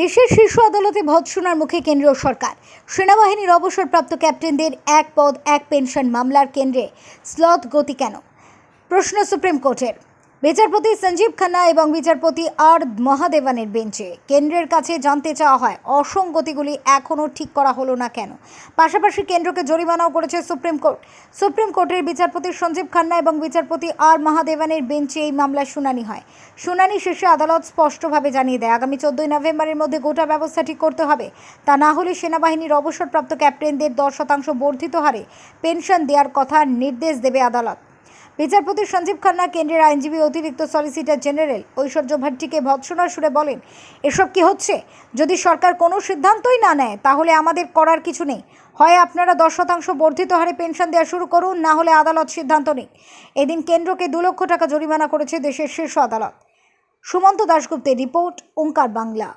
দেশের শীর্ষ আদালতে ভৎসনার মুখে কেন্দ্রীয় সরকার। সেনাবাহিনীর অবসরপ্রাপ্ত ক্যাপ্টেনদের এক পদ, এক পেনশন মামলার কেন্দ্রে স্লথ গতি কেন? প্রশ্ন সুপ্রিম কোর্টের। বিচারপতি সঞ্জীব খান্না এবং বিচারপতি আর মহাদেবানের বেঞ্চে। কেন্দ্রের কাছে জানতে চাওয়া হয়, অসঙ্গতিগুলি এখনও ঠিক করা হলো না কেন? পাশাপাশি কেন্দ্রকে জরিমানাও করেছে সুপ্রিম কোর্ট। সুপ্রিম কোর্টের বিচারপতি সঞ্জীব খান্না এবং বিচারপতি আর মহাদেবানের বেঞ্চে এই মামলার শুনানি হয়। শুনানি শেষে আদালত স্পষ্টভাবে জানিয়ে দেয়, আগামী চোদ্দই নভেম্বরের মধ্যে গোটা ব্যবস্থা ঠিক করতে হবে। তা না হলে সেনাবাহিনীর অবসরপ্রাপ্ত ক্যাপ্টেনদের দশ শতাংশ বর্ধিত হারে পেনশন দেওয়ার কথা নির্দেশ দেবে আদালত। বিচারপতি সঞ্জীব খান্না কেন্দ্রের আইনজীবী অতিরিক্ত সলিসিটর জেনারেল ঐশ্বর্য ভাট্টিকে ভৎসনার সুরে বলেন, এসব কি হচ্ছে? যদি সরকার কোনো সিদ্ধান্তই না নেয়, তাহলে আমাদের করার কিছু নেই। হয় আপনারা দশ শতাংশ বর্ধিত হারে পেনশন দেওয়া শুরু করুন, না হলে আদালত সিদ্ধান্ত নিক এদিন কেন্দ্রকে দু লক্ষ টাকা জরিমানা করেছে দেশের শীর্ষ আদালত। সুমন্ত দাশগুপ্তের রিপোর্ট, ওঙ্কার বাংলা।